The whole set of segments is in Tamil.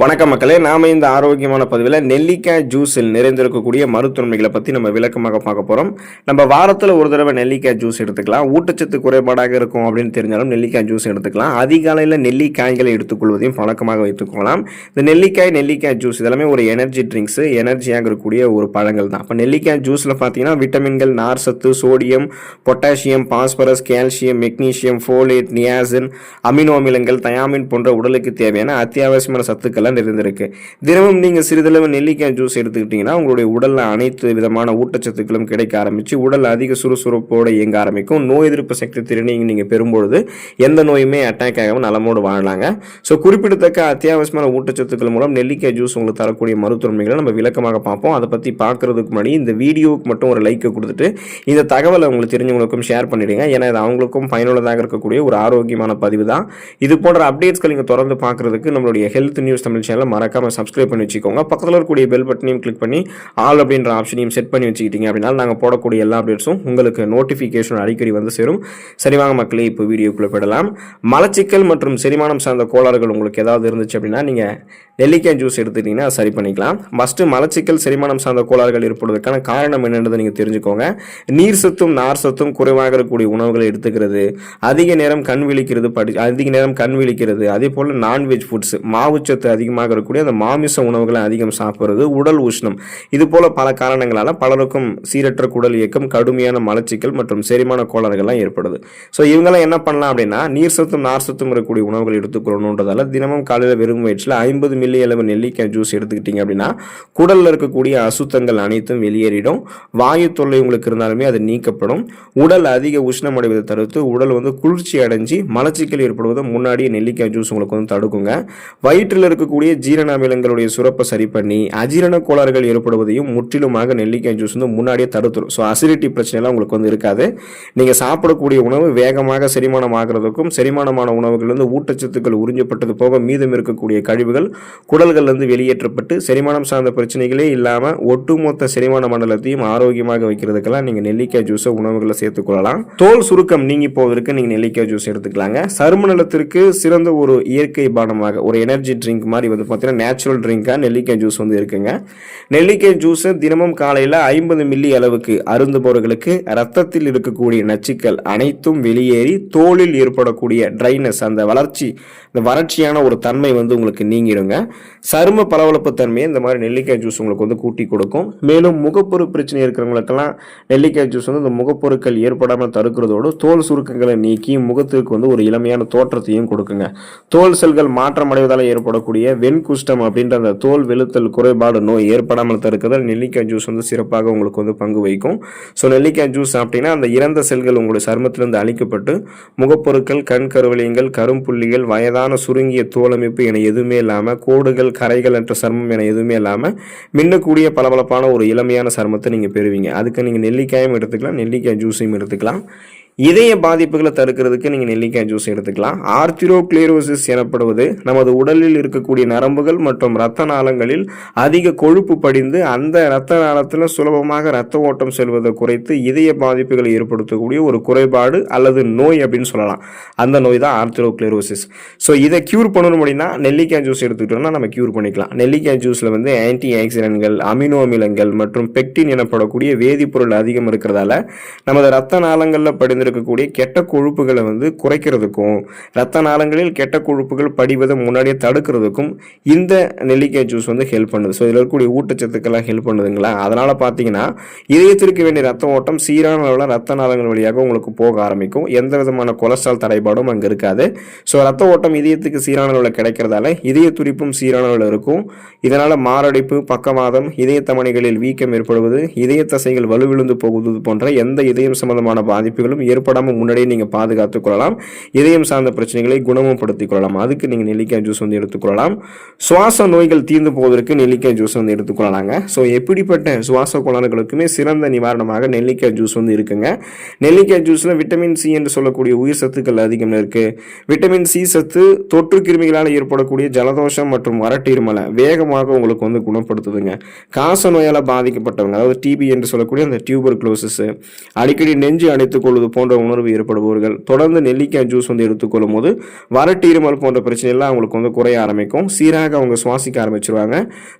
வணக்கம் மக்களே நாம இந்த ஆரோக்கியமான பதிவில் நெல்லிக்காய் ஜூஸில் நிறைந்திருக்கக்கூடிய மருத்துவமைகளை பற்றி நம்ம விளக்கமாக பார்க்க போகிறோம் நம்ம வாரத்தில் ஒரு தடவை நெல்லிக்காய் ஜூஸ் எடுத்துக்கலாம். ஊட்டச்சத்து குறைபாடாக இருக்கும் அப்படின்னு தெரிஞ்சாலும் நெல்லிக்காய் ஜூஸ் எடுத்துக்கலாம். அதிகாலையில் நெல்லிக்காய்களை எடுத்துக்கொள்வதையும் பழக்கமாக வைத்துக்கொள்ளலாம் இந்த நெல்லிக்காய் நெல்லிக்காய் ஜூஸ் இதெல்லாமே ஒரு எனர்ஜி ட்ரிங்க்ஸ் எனர்ஜியாக இருக்கக்கூடிய ஒரு பழங்கள் தான். இப்போ நெல்லிக்காய் ஜூஸில் பார்த்தீங்கன்னா விட்டமின்கள் நார் சத்து sodium potassium phosphorus calcium magnesium folate niacin amino அமிலங்கள் தயாமின் போன்ற உடலுக்கு தேவையான அத்தியாவசியமான சத்துக்களை சத்துக்கள்லாம் இருந்திருக்கு. தினமும் நீங்கள் சிறிதளவு நெல்லிக்காய் ஜூஸ் எடுத்துக்கிட்டிங்கன்னா உங்களுடைய உடலில் அனைத்து விதமான ஊட்டச்சத்துக்களும் கிடைக்க ஆரம்பித்து உடல் அதிக சுறுசுறுப்போடு இயங்க ஆரம்பிக்கும். நோய் எதிர்ப்பு சக்தி திறனை நீங்கள் பெறும்பொழுது எந்த நோயுமே அட்டாக் ஆகாமல் நலமோடு வாழலாங்க. ஸோ குறிப்பிடத்தக்க அத்தியாவசியமான ஊட்டச்சத்துக்கள் மூலம் நெல்லிக்காய் ஜூஸ் உங்களுக்கு தரக்கூடிய மருத்துவமைகளை நம்ம விளக்கமாக பார்ப்போம். அதை பற்றி பார்க்கறதுக்கு முன்னாடி இந்த வீடியோவுக்கு மட்டும் ஒரு லைக்கை கொடுத்துட்டு இந்த தகவலை உங்களுக்கு தெரிஞ்சவங்களுக்கும் ஷேர் பண்ணிடுங்க. ஏன்னா இது அவங்களுக்கும் பயனுள்ளதாக இருக்கக்கூடிய ஒரு ஆரோக்கியமான பதிவு தான். இது போன்ற அப்டேட்ஸ்கள் நீங்கள் தொடர்ந்து பார்க்குறதுக்கு நம்மளுடைய ஹெல்த் நியூஸ் தமிழ் சேனலை மறக்காமல் சப்ஸ்கிரைப் பண்ணி வச்சுக்கோங்க. பக்கத்தில் இருக்கக்கூடிய பெல் பட்டனையும் கிளிக் பண்ணி ஆல் அப்படின்ற ஆப்ஷனையும் செட் பண்ணி வச்சுக்கிட்டீங்க அப்படின்னா நாங்கள் போடக்கூடிய எல்லா அப்டேட்ஸும் உங்களுக்கு நோட்டிஃபிகேஷன் அடிக்கடி வந்து சேரும். சரிவாங்க மக்களே இப்போ வீடியோக்குள்ளே போயிடலாம். மலச்சிக்கல் மற்றும் செரிமானம் சார்ந்த கோளாறுகள் உங்களுக்கு ஏதாவது இருந்துச்சு அப்படின்னா நீங்கள் நெல்லிக்காய் ஜூஸ் எடுத்துக்கிட்டிங்கன்னா சரி பண்ணிக்கலாம். ஃபஸ்ட்டு மலச்சிக்கல் செரிமானம் சார்ந்த கோளாறுகள் ஏற்படுவதற்கான காரணம் என்னன்றதை நீங்கள் தெரிஞ்சுக்கோங்க. நீர் சத்தும் நார் சத்தும் குறைவாக இருக்கக்கூடிய உணவுகளை எடுத்துக்கிறது. அதிக நேரம் கண் விழிக்கிறது படி அதிக நேரம் கண் விழிக்கிறது. அதே போல் நான்வெஜ் ஃபுட்ஸ் மாவுச்சத்து அதிகமாக இருக்கக்கூடிய அந்த மாமிச உணவுகளை அதிகம் சாப்பிட்றது உடல் உஷ்ணம். இது போல பல காரணங்களால் பலருக்கும் சீரற்ற குடல் இயக்கம் கடுமையான மலச்சிக்கல் மற்றும் செரிமான கோளாறுகள்லாம் ஏற்படுது. ஸோ இவங்கெல்லாம் என்ன பண்ணலாம் அப்படின்னா நீர் சத்தும் நார் சத்தும் இருக்கக்கூடிய உணவுகள் எடுத்துக்கொள்ளணுன்றதால தினமும் காலையில் வெறும் வயிற்றில் ஐம்பது மில்லி அளவு நெல்லிக்காய் ஜூஸ் எடுத்துக்கிட்டீங்க அப்படின்னா குடலில் இருக்கக்கூடிய அசுத்தங்கள் அனைத்தும் வெளியேறிடும். வாயு தொல்லை உங்களுக்கு இருந்தாலுமே அது நீக்கப்படும். உடல் அதிக உஷ்ணம் அடைவதை தடுத்து உடல் வந்து குளிர்ச்சி அடைஞ்சு மலச்சிக்கல் ஏற்படுவதை முன்னாடியே நெல்லிக்காய் ஜூஸ் உங்களுக்கு வந்து தடுக்குங்க. வயிற்றில் இருக்க இருக்கக்கூடிய ஜீரண அமிலங்களுடைய சுரப்பை சரி பண்ணி அஜீரண கோளாறுகள் ஏற்படுவதையும் முற்றிலுமாக நெல்லிக்காய் ஜூஸ் வந்து முன்னாடியே தடுத்துரும். ஸோ அசிடிட்டி பிரச்சனைலாம் உங்களுக்கு வந்து இருக்காது. நீங்கள் சாப்பிடக்கூடிய உணவு வேகமாக செரிமானம் ஆகிறதுக்கும் செரிமானமான உணவுகள்லேருந்து ஊட்டச்சத்துக்கள் உறிஞ்சப்பட்டது போக மீதம் இருக்கக்கூடிய கழிவுகள் குடல்கள்லேருந்து வெளியேற்றப்பட்டு செரிமானம் சார்ந்த பிரச்சனைகளே இல்லாமல் ஒட்டுமொத்த செரிமான மண்டலத்தையும் ஆரோக்கியமாக வைக்கிறதுக்கெல்லாம் நீங்கள் நெல்லிக்காய் ஜூஸை உணவுகளை சேர்த்துக்கொள்ளலாம் தோல் சுருக்கம் நீங்கி போவதற்கு நீங்கள் நெல்லிக்காய் ஜூஸ் எடுத்துக்கலாங்க. சரும நலத்திற்கு சிறந்த ஒரு இயற்கை பானமாக ஒரு எனர்ஜி ட்ரிங்க் மாதிரி வந்து பார்த்தீங்கன்னா நேச்சுரல் ட்ரிங்காக நெல்லிக்காய் ஜூஸ் வந்து இருக்குங்க. நெல்லிக்காய் ஜூஸை தினமும் காலையில் ஐம்பது மில்லி அளவுக்கு அருந்துபவர்களுக்கு ரத்தத்தில் இருக்கக்கூடிய நச்சுக்கள் அனைத்தும் வெளியேறி தோலில் ஏற்படக்கூடிய ட்ரைனஸ் அந்த வளர்ச்சி இந்த வறட்சியான ஒரு தன்மை வந்து உங்களுக்கு நீங்கிடுங்க. சரும பளபளப்பு தன்மையை இந்த மாதிரி நெல்லிக்காய் ஜூஸ் உங்களுக்கு வந்து கூட்டி கொடுக்கும். மேலும் முகப்பொரு பிரச்சனை இருக்கிறவங்களுக்கெல்லாம் நெல்லிக்காய் ஜூஸ் வந்து இந்த முகப்பொருட்கள் ஏற்படாமல் தடுக்கிறதோடு தோல் சுருக்கங்களை நீக்கி முகத்திற்கு வந்து ஒரு இளமையான தோற்றத்தையும் கொடுக்குங்க. தோல் செல்கள் மாற்றம் அடைவதால் ஏற்படக்கூடிய வெண்குஷ்டம் அப்படின்ற அந்த தோல் வெளுத்தல் குறைபாடு நோய் ஏற்படாமல் தடுக்கிறதால் நெல்லிக்காய் ஜூஸ் வந்து சிறப்பாக உங்களுக்கு வந்து பங்கு வைக்கும் ஸோ நெல்லிக்காய் ஜூஸ் அப்படின்னா அந்த இறந்த செல்கள் உங்களுடைய சருமத்திலிருந்து அழிக்கப்பட்டு முகப்பொருட்கள் கண் கருவலியங்கள் கரும்புள்ளிகள் வயதான சுருங்கிய தோலமைப்பு என எதுவுமே இல்லாமல் கோடுகள் கரைகள் என்ற சருமம் என எதுவுமே இல்லாமல் மின்னக்கூடிய பளபளப்பான ஒரு இளமையான சருமத்தை நீங்கள் பெறுவீங்க. அதுக்கு நீங்கள் நெல்லிக்காயும் எடுத்துக்கலாம் நெல்லிக்காய் ஜூஸையும் எடுத்துக்கலாம். இதய பாதிப்புகளை தடுக்கிறதுக்கு நீங்கள் நெல்லிக்காய் ஜூஸ் எடுத்துக்கலாம். ஆர்த்திரோக்ளேரோசிஸ் எனப்படுவது நமது உடலில் இருக்கக்கூடிய நரம்புகள் மற்றும் இரத்த நாளங்களில் அதிக கொழுப்பு படிந்து அந்த இரத்த நாளத்தில் சுலபமாக இரத்த ஓட்டம் செல்வதை குறைத்து இதய பாதிப்புகளை ஏற்படுத்தக்கூடிய ஒரு குறைபாடு அல்லது நோய் அப்படின்னு சொல்லலாம். அந்த நோய் தான் ஆர்த்திரோக்ளேரோசிஸ் ஸோ இதை க்யூர் பண்ணணும் அப்படின்னா நெல்லிக்காய் ஜூஸ் எடுத்துக்கிட்டோம்னா நம்ம க்யூர் பண்ணிக்கலாம். நெல்லிக்காய் ஜூஸில் வந்து ஆன்டி ஆக்சிடென்ட்கள் அமினோ அமிலங்கள் மற்றும் பெக்டின் எனப்படக்கூடிய வேதிப்பொருள் அதிகம் இருக்கிறதால நமது இரத்த நாளங்களில் இருக்கக்கூடிய கெட்ட கொழுப்புகளை வந்து குறைக்கிறதுக்கும் இரத்த நாளங்களில் கெட்ட கொழுப்புகள் படிவதை முன்னாடியே தடுக்கிறதுக்கும் இந்த நெல்லிக்காய் ஜூஸ் வந்து ஹெல்ப் பண்ணுது. ஸோ இதில் இருக்கக்கூடிய ஊட்டச்சத்துக்கெல்லாம் ஹெல்ப் பண்ணுதுங்களா? அதனால் பார்த்தீங்கன்னா இதயத்திற்கு வேண்டிய ரத்த ஓட்டம் சீரான அளவில் ரத்த நாளங்கள் வழியாக உங்களுக்கு போக ஆரம்பிக்கும். எந்த விதமான கொலஸ்ட்ரால் தடைபாடும் அங்கே இருக்காது. ஸோ ரத்த ஓட்டம் இதயத்துக்கு சீரான அளவில் கிடைக்கிறதால இதய துடிப்பும் சீரான அளவில் இருக்கும். இதனால் மாரடைப்பு பக்கவாதம் இதய வீக்கம் ஏற்படுவது இதய தசைகள் வலுவிழுந்து போகுவது போன்ற எந்த இதயம் சம்பந்தமான பாதிப்புகளும் ஏற்படாமல் முன்னாடியே நீங்கள் பாதுகாத்துக் கொள்ளலாம். இதயம் சார்ந்த பிரச்சனைகளை குணமுப்படுத்திக் கொள்ளலாம். அதுக்கு நீங்கள் நெல்லிக்காய் ஜூஸ் வந்து எடுத்துக்கொள்ளலாம் சுவாச நோய்கள் தீர்ந்து போவதற்கு நெல்லிக்காய் ஜூஸ் வந்து எடுத்துக்கொள்ளலாங்க ஸோ எப்படிப்பட்ட சுவாச கோளாறுகளுக்குமே சிறந்த நிவாரணமாக நெல்லிக்காய் ஜூஸ் வந்து இருக்குங்க. நெல்லிக்காய் ஜூஸில் விட்டமின் சி என்று சொல்லக்கூடிய உயிர் சத்துக்கள் அதிகம் இருக்குது விட்டமின் சி சத்து தொற்று கிருமிகளால் ஏற்படக்கூடிய ஜலதோஷம் மற்றும் வறட்டு வேகமாக உங்களுக்கு வந்து குணப்படுத்துதுங்க. காச நோயால் பாதிக்கப்பட்டவங்க அதாவது டிபி என்று சொல்லக்கூடிய அந்த டியூபர் க்ளோசஸ் அடிக்கடி நெஞ்சு அடைத்துக் கொள்வது போன்ற உணர்வு ஏற்படுபவர்கள் தொடர்ந்து நெல்லிக்காய் ஜூஸ் வந்து எடுத்துக்கொள்ளும் போது வறட்டு இருமல் போன்ற பிரச்சனைலாம் அவங்களுக்கு வந்து குறைய ஆரம்பிக்கும். சீராக அவங்க சுவாசிக்க ஆரம்பிச்சிருவாங்க.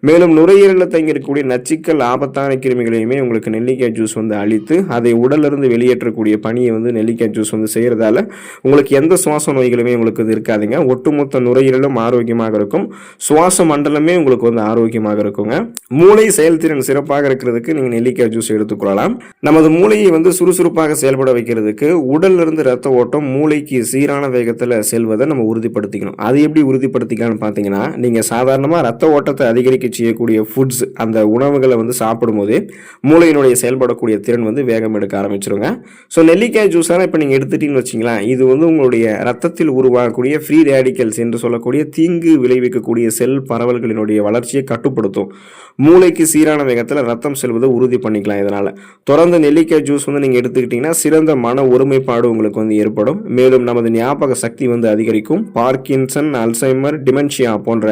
மேலும் நுரையீரலில் தங்கியிருக்கக்கூடிய நச்சுக்கள் ஆபத்தான கிருமிகளையுமே உங்களுக்கு நெல்லிக்காய் ஜூஸ் வந்து அழித்து அதை உடலிருந்து வெளியேற்றக்கூடிய பணியை வந்து நெல்லிக்காய் ஜூஸ் வந்து செய்கிறதால உங்களுக்கு எந்த சுவாச நோய்களுமே உங்களுக்கு இது இருக்காதுங்க. ஒட்டுமொத்த நுரையீரலும் ஆரோக்கியமாக இருக்கும். சுவாச மண்டலமே உங்களுக்கு வந்து ஆரோக்கியமாக இருக்குங்க. மூளை செயல்திறன் சிறப்பாக இருக்கிறதுக்கு நீங்கள் நெல்லிக்காய் ஜூஸ் எடுத்துக்கொள்ளலாம் நமது மூளையை வந்து சுறுசுறுப்பாக செயல்பட வைக்கிறது செய்கிறதுக்கு இருந்து ரத்த ஓட்டம் மூளைக்கு சீரான வேகத்தில் செல்வதை நம்ம உறுதிப்படுத்திக்கணும். அது எப்படி உறுதிப்படுத்திக்கலாம்னு பார்த்தீங்கன்னா நீங்கள் சாதாரணமாக ரத்த ஓட்டத்தை அதிகரிக்க செய்யக்கூடிய ஃபுட்ஸ் அந்த உணவுகளை வந்து சாப்பிடும்போது மூளையினுடைய செயல்படக்கூடிய திறன் வந்து வேகம் எடுக்க ஆரம்பிச்சிருங்க. ஸோ நெல்லிக்காய் ஜூஸான இப்போ நீங்கள் எடுத்துட்டீங்கன்னு வச்சிங்களேன் இது வந்து உங்களுடைய ரத்தத்தில் உருவாகக்கூடிய ஃப்ரீ ரேடிக்கல்ஸ் என்று சொல்லக்கூடிய தீங்கு விளைவிக்கக்கூடிய செல் பரவல்களினுடைய வளர்ச்சியை கட்டுப்படுத்தும். மூளைக்கு சீரான வேகத்தில் ரத்தம் செல்வதை உறுதி பண்ணிக்கலாம் இதனால். தொடர்ந்து நெல்லிக்காய் ஜூஸ் வந்து நீங்கள் எடுத்துக்கிட்டிங்கன்னா சிறந்த மன ஒருமைப்பாடு உங்களுக்கு வந்து ஏற்படும். மேலும் நமது ஞாபக சக்தி வந்து அதிகரிக்கும். பார்க்கின்சன் அல்சைமர் டிமென்ஷியா போன்ற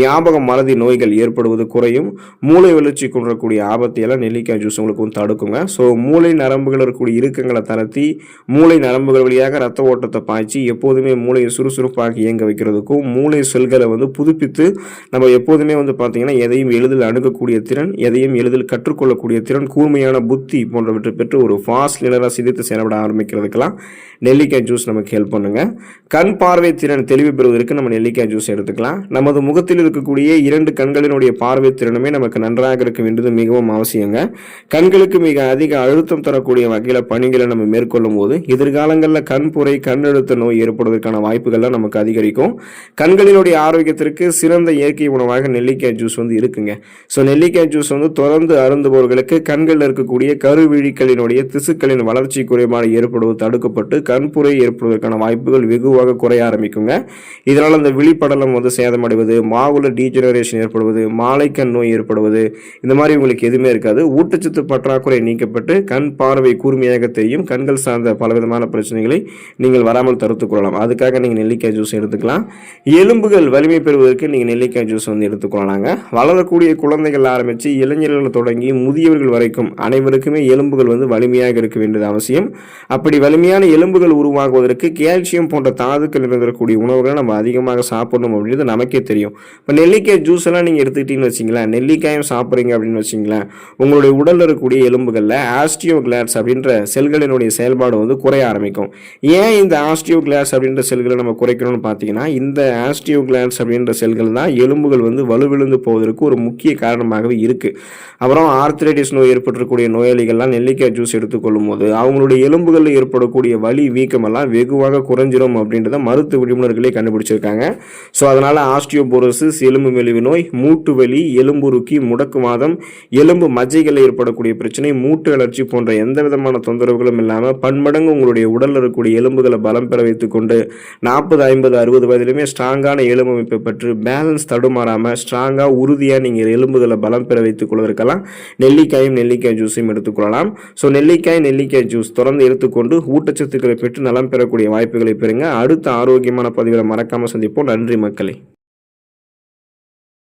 ஞாபக மறதி நோய்கள் ஏற்படுவது குறையும். மூளை வளர்ச்சி கொண்டக்கூடிய ஆபத்தையெல்லாம் நெல்லிக்காய் ஜூஸ் உங்களுக்கு வந்து தடுக்குங்க. ஸோ மூளை நரம்புகள் இருக்கக்கூடிய இறுக்கங்களை தளர்த்தி மூளை நரம்புகள் வழியாக ரத்த ஓட்டத்தை பாய்ச்சி எப்போதுமே மூளையை சுறுசுறுப்பாக இயங்க வைக்கிறதுக்கும் மூளை செல்களை வந்து புதுப்பித்து நம்ம எப்போதுமே வந்து பார்த்தீங்கன்னா எதையும் எளிதில் அணுகக்கூடிய திறன் எதையும் எளிதில் கற்றுக்கொள்ளக்கூடிய திறன் கூர்மையான புத்தி போன்றவற்றை பெற்று ஒரு ஃபாஸ்ட் லினராக சிதைத்து செயல்பட ஆரம்பிக்கிறதுக்கெல்லாம் நெல்லிக்காய் ஜூஸ் நமக்கு ஹெல்ப் பண்ணுங்க. கண் பார்வை திறன் தெளிவு பெறுவதற்கு நம்ம நெல்லிக்காய் ஜூஸ் எடுத்துக்கலாம். நமது முகத்தில் இருக்கக்கூடிய இரண்டு கண்களினுடைய பார்வை திறனுமே நமக்கு நன்றாக இருக்க வேண்டியது மிகவும் அவசியங்க. கண்களுக்கு மிக அதிக அழுத்தம் தரக்கூடிய வகையில் பணிகளை நம்ம மேற்கொள்ளும் போது எதிர்காலங்களில் கண்புரை கண்ணெழுத்த கண் அழுத்த நோய் ஏற்படுவதற்கான வாய்ப்புகள்லாம் நமக்கு அதிகரிக்கும். கண்களினுடைய ஆரோக்கியத்திற்கு சிறந்த இயற்கை உணவாக நெல்லிக்காய் ஜூஸ் வந்து இருக்குங்க. ஸோ நெல்லிக்காய் ஜூஸ் வந்து தொடர்ந்து அருந்துபவர்களுக்கு கண்களில் இருக்கக்கூடிய கருவிழிகளினுடைய திசுக்களின் வளர்ச்சி குறைபாடு ஏற்படுவது தடுக்கப்பட்டு கண்புரை ஏற்படுவதற்கான வாய்ப்புகள் வெகுவாக குறைய ஆரம்பிக்குங்க. இதனால் அந்த விழிப்படலம் வந்து சேதமடைவது மாவுல டீஜெனரேஷன் ஏற்படுவது மாலைக்கண் நோய் ஏற்படுவது இந்த மாதிரி உங்களுக்கு எதுவுமே இருக்காது. ஊட்டச்சத்து பற்றாக்குறை நீக்கப்பட்டு கண் பார்வை கூர்மையாக தெரியும் கண்கள் சார்ந்த பலவிதமான பிரச்சனைகளை நீங்கள் வராமல் தடுத்துக் கொள்ளலாம். அதுக்காக நீங்கள் நெல்லிக்காய் ஜூஸ் எடுத்துக்கலாம். எலும்புகள் வலிமை பெறுவதற்கு நீங்கள் நெல்லிக்காய் ஜூஸ் வந்து எடுத்துக்கொள்ளலாங்க. வளரக்கூடிய குழந்தைகள் ஆரம்பித்து இளைஞர்கள் தொடங்கி முதியவர்கள் வரைக்கும் அனைவருக்குமே எலும்புகள் வந்து வலிமையாக இருக்க வேண்டியது அவசியம். அப்படி வலிமையான எலும்புகள் உருவாகுவதற்கு கால்சியம் போன்ற தாதுக்கள் இருந்திருக்கக்கூடிய உணவுகளை நம்ம அதிகமாக சாப்பிடணும் அப்படின்றது நமக்கே தெரியும். இப்போ நெல்லிக்காய் ஜூஸ் எல்லாம் நீங்கள் எடுத்துக்கிட்டீங்கன்னு வச்சிங்களேன் நெல்லிக்காயும் சாப்பிட்றீங்க அப்படின்னு வச்சிங்களேன் உங்களுடைய உடலில் இருக்கக்கூடிய எலும்புகளில் ஆஸ்டியோ கிளாட்ஸ் அப்படின்ற செல்களினுடைய செயல்பாடு வந்து குறைய ஆரம்பிக்கும். ஏன் இந்த ஆஸ்டியோ கிளாட்ஸ் அப்படின்ற செல்களை நம்ம குறைக்கணும்னு பார்த்தீங்கன்னா இந்த ஆஸ்டியோ கிளாட்ஸ் அப்படின்ற செல்கள் தான் எலும்புகள் வந்து வலுவிழுந்து போவதற்கு ஒரு முக்கிய காரணமாகவே இருக்குது அப்புறம் ஆர்த்ரைட்டிஸ் நோய் ஏற்பட்டிருக்கக்கூடிய நோயாளிகள்லாம் நெல்லிக்காய் ஜூஸ் எடுத்துக்கொள்ளும் போது அவங்களுடைய உறுப்புகளில் ஏற்படக்கூடிய வலி வீக்கமெல்லாம் வெகுவாக குறைஞ்சிரும் அப்படின்றத மருத்துவ விழிப்புணர்களே கண்டுபிடிச்சிருக்காங்க. ஸோ அதனால் ஆஸ்டியோபோரோசிஸ் எலும்பு மெலிவு நோய் மூட்டு வலி எலும்புருக்கி முடக்குவாதம் எலும்பு மஜ்ஜைகளில் ஏற்படக்கூடிய பிரச்சனை மூட்டு அழற்சி போன்ற எந்த விதமான தொந்தரவுகளும் இல்லாமல் பன்மடங்கு உங்களுடைய உடலில் இருக்கக்கூடிய எலும்புகளை பலம் பெற வைத்துக்கொண்டு நாற்பது ஐம்பது அறுபது வயதிலுமே ஸ்ட்ராங்கான எலும்பு அமைப்பை பெற்று பேலன்ஸ் தடுமாறாமல் ஸ்ட்ராங்காக உறுதியாக நீங்கள் எலும்புகளை பலம் பெற வைத்துக் கொள்வதற்கெல்லாம் நெல்லிக்காயும் நெல்லிக்காய் ஜூஸையும் எடுத்துக்கொள்ளலாம் ஸோ நெல்லிக்காய் நெல்லிக்காய் ஜூஸ் தொடர்ந்து எடுத்து எடுத்துக்கொண்டு ஊட்டச்சத்துக்களை பெற்று நலம் பெறக்கூடிய வாய்ப்புகளை பெறுங்க. அடுத்த ஆரோக்கியமான பதிவில் மறக்காமல் சந்திப்போம். நன்றி மக்களே.